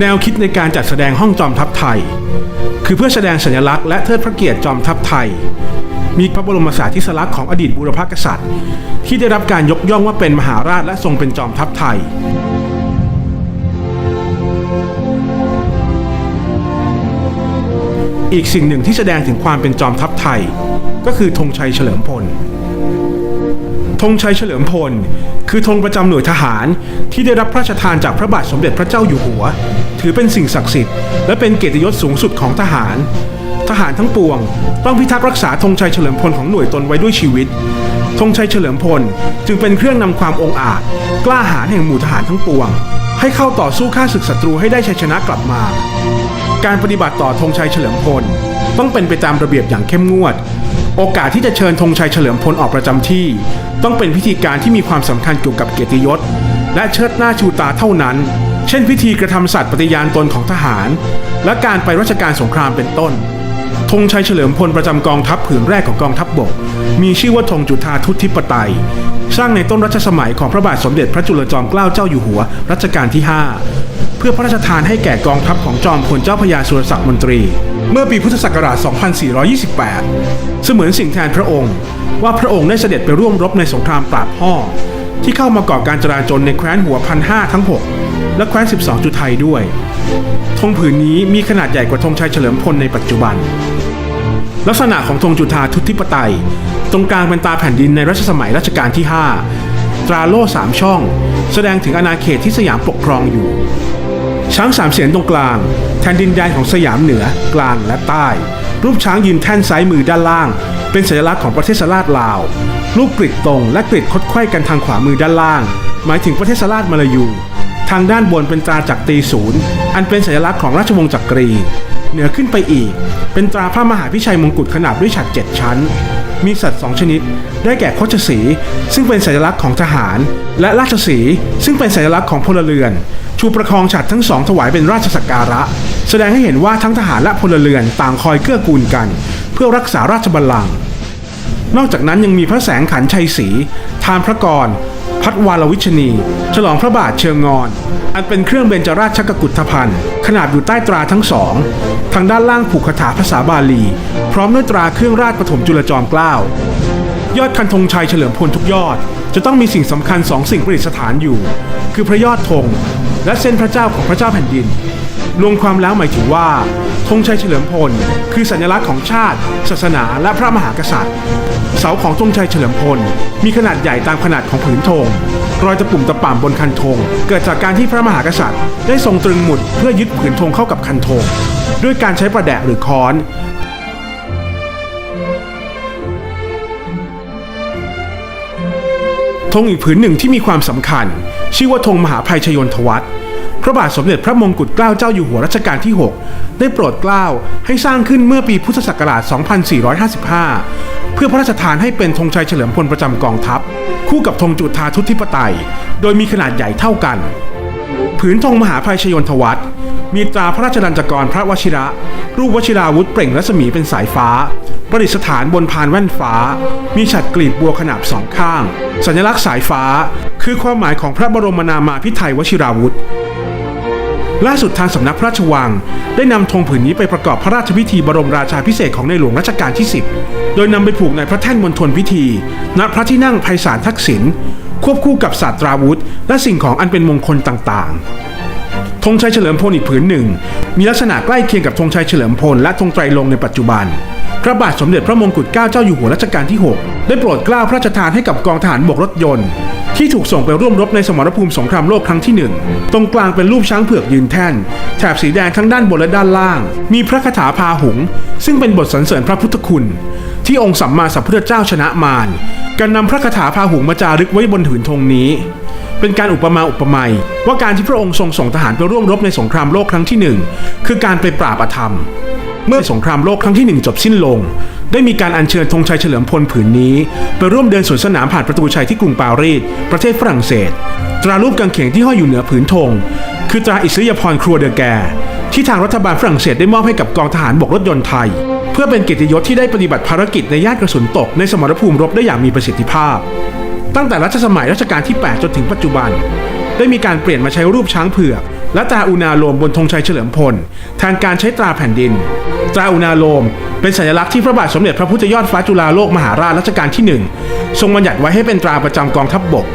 แนวคิดในการจัดแสดงห้องจอมทัพไทย คือเพื่อแสดงสัญลักษณ์และเทิดพระเกียรติจอมทัพไทย มีพระบรมสารีริลักษณ์ของอดีตบูรพกษัตริย์ ที่ได้รับการยกย่องว่าเป็นมหาราชและทรงเป็นจอมทัพไทยอีกสิ่งหนึ่งที่แสดงถึงความเป็นจอมทัพไทย ก็คือธงชัยเฉลิมพลธงชัยเฉลิมพล คือธงประจำหน่วยทหารที่ได้รับพระราชทานจากพระบาทสมเด็จพระเจ้าอยู่หัว ถือเป็นสิ่งศักดิ์สิทธิ์และเป็นเกียรติยศสูงสุดของทหาร ทหารทั้งปวง ต้องพิทักษ์รักษาธงชัยเฉลิมพลของหน่วยตนไว้ด้วยชีวิตธงชัยเฉลิมพลจึงเป็นเครื่องนำความองอาจ กล้าหาญแห่งหมู่ทหารทั้งปวง ให้เข้าต่อสู้ฆ่าศึกศัตรูให้ได้ชัยชนะกลับมา การปฏิบัติต่อธงชัยเฉลิมพล ต้องเป็นไปตามระเบียบอย่างเข้มงวด โอกาสที่จะเชิญธงชัยเฉลิมพลออกประจำที่ ต้องเป็นพิธีการที่มีความสำคัญเกี่ยวกับเกียรติยศ และเชิดหน้าชูตาเท่านั้น เช่นพิธีกระทำสัตย์ปฏิญาณตนของทหาร และการไปราชการสงครามเป็นต้นธงชัยเฉลิมพลประจำกองทัพผืนแรกของกองทัพบบก มีชื่อว่าธงจุฑาทุตทิปไตย สร้างในต้นรัชสมัยของพระบาทสมเด็จพระจุลจอมเกล้าเจ้าอยู่หัวรัชกาลที่ 5 เพื่อพระราชทานให้แก่กองทัพของจอมพลเจ้าพระยาสุรศักดิ์มนตรี เมื่อปีพุทธศักราช 2428 เสมือนสิ่งแทนพระองค์ ว่าพระองค์ได้เสด็จไปร่วมรบในสงครามปราบพ่อ ที่เข้ามาก่อการจราจนในแคว้นหัวพันห้าทั้ง 6 และแคว้น 12 จุไทยด้วยธงผืนนี้มีขนาดใหญ่กว่าธงชัยเฉลิมพลในปัจจุบัน ลักษณะของธงจุฑาทุติปไตย ตรงกลางเป็นตาแผ่นดินในรัชสมัยรัชกาลที่ 5 ตราโล่สามช่อง แสดงถึงอาณาเขตที่สยามปกครองอยู่ ช้างสามเสียนตรงกลาง แทนดินแดนของสยามเหนือ กลางและใต้ รูปช้างยืนแท่นซ้ายมือด้านล่าง เป็นสัญลักษณ์ของประเทศสลาดลาว รูปกริดตรงและกริดคดไขว้กันทางขวามือด้านล่าง หมายถึงประเทศสลาดมาลายู ทางด้านบนเป็นตราจักรตีศูนย์ อันเป็นสัญลักษณ์ของราชวงศ์จักรี เหนือขึ้นไปอีก เป็นตราพระมหาพิชัยมงกุฎขนาบด้วยฉัตรเจ็ดชั้น มีสัตว์สองชนิด ได้แก่โคชสีซึ่งเป็นสัญลักษณ์ของทหาร และราชสีซึ่งเป็นสัญลักษณ์ของพลเรือน ชูประคองฉัตรทั้งสองถวายเป็นราชสักการะ แสดงให้เห็นว่าทั้งทหารและพลเรือนต่างคอยเกื้อกูลกัน เพื่อรักษาราชบัลลังก์นอกจากนั้นยังมีพระแสงขันชัยศรีทานพระกร พัดวาลวิชนี ฉลองพระบาทเชิงงอน อันเป็นเครื่องเบญจราชกกุฏภัณฑ์ ขนาดอยู่ใต้ตราทั้งสอง ทางด้านล่างผูกคาถาภาษาบาลี พร้อมด้วยตราเครื่องราชปฐมจุลจอมเกล้ายอดคันธงชัยเฉลิมพลทุกยอด จะต้องมีสิ่งสำคัญสองสิ่งประดิษฐานอยู่ คือพระยอดธง และเส้นพระเจ้าของพระเจ้าแผ่นดินรวมความแล้วหมายถึงว่าธงชัยเฉลิมพล คือสัญลักษณ์ของชาติ ศาสนาและพระมหากษัตริย์ เสาของธงชัยเฉลิมพล มีขนาดใหญ่ตามขนาดของผืนธงรอยตะปุ่มตะป่ำบนคันธงเกิดจากการที่พระมหากษัตริย์ ได้ทรงตรึงหมุดเพื่อยึดผืนธงเข้ากับคันธงด้วยการใช้ประแดะหรือค้อน ธงอีกผืนหนึ่งที่มีความสำคัญ ชื่อว่าธงมหาภัยชยนทวัตพระบาทสมเด็จพระมงกุฎเกล้าเจ้าอยู่หัวรัชกาลที่ 6 ได้โปรดเกล้าให้สร้างขึ้นเมื่อปีพุทธศักราช 2455 เพื่อพระราชทานให้เป็นธงชัยเฉลิมพลประจำกองทัพ คู่กับธงจุฑาทุตทิปไตย โดยมีขนาดใหญ่เท่ากัน ผืนธงมหาภัยชยนทวัต มีตราพระราชดัญจกรพระวชิระ รูปวชิราวุธเปล่งรัศมีเป็นสายฟ้า ประดิษฐานบนพานแว่นฟ้า มีฉัตรกลีบบัวขนาบสองข้าง สัญลักษณ์สายฟ้า คือความหมายของพระบรมนามาพิไทยวชิราวุธล่าสุดทางสำนักพระราชวัง ได้นำธงผืนนี้ไปประกอบพระราชพิธีบรมราชาพิเศษของในหลวงรัชกาลที่ 10 โดยนำไปผูกในพระแท่นมณฑลพิธี ณพระที่นั่งไพศาลทักษิณควบคู่กับศาสตราวุธ และสิ่งของอันเป็นมงคลต่างๆ ธงชัยเฉลิมพลอีกผืนหนึ่ง มีลักษณะใกล้เคียงกับธงชัยเฉลิมพลและธงไตรลงในปัจจุบัน พระบาทสมเด็จพระมงกุฎเกล้าเจ้าอยู่หัวรัชกาลที่ 6 ได้โปรดเกล้าพระราชทานให้กับกองทหารบกรถยนต์ ที่ถูกส่งไปร่วมรบในสมรภูมิสงครามโลกครั้งที่หนึ่งตรงกลางเป็นรูปช้างเผือกยืนแท่นแถบสีแดงทั้งด้านบนและด้านล่าง มีพระคาถาพาหุง ซึ่งเป็นบทสรรเสริญพระพุทธคุณ ที่องค์สัมมาสัมพุทธเจ้าชนะมารการนำพระคาถาพาหุงมาจารึกไว้บนถืนธงนี้ เป็นการอุปมาอุปไมยว่าการที่พระองค์ทรงส่งทหารไปร่วมรบในสงครามโลกครั้งที่หนึ่งคือการไปปราบอธรรม เมื่อสงครามโลกครั้งที่หนึ่งจบสิ้นลง ได้มีการอัญเชิญธงชัยเฉลิมพลผืนนี้ ไปร่วมเดินสวนสนามผ่านประตูชัยที่กรุงปารีสประเทศฝรั่งเศส ตรารูปกางเขนที่ห้อยอยู่เหนือผืนธงคือตราอิสริยาภรครัวเดอแกที่ทางรัฐบาลฝรั่งเศสได้มอบให้กับกองทหารบกรถยนต์ไทย พื่อเป็นเกียรติยศที่ได้ปฏิบัติภารกิจในย่านกระสุนตกในสมรภูมิรบได้อย่างมีประสิทธิภาพ ตั้งแต่รัชสมัยรัชกาลที่ 8 จนถึงปัจจุบัน ได้มีการเปลี่ยนมาใช้รูปช้างเผือก และตราอุณาโลมบนธงชัยเฉลิมพลแทนการใช้ตราแผ่นดิน ตราอุณาโลมเป็นสัญลักษณ์ที่พระบาทสมเด็จพระพุทธยอดฟ้าจุฬาโลกมหาราชรัชกาลที่หนึ่งทรงบัญญัติไว้ให้เป็นตราประจำกองทัพบบก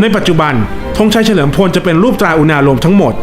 ในปัจจุบันธงชัยเฉลิมพลจะเป็นรูปตราอุณาโลมทั้งหมด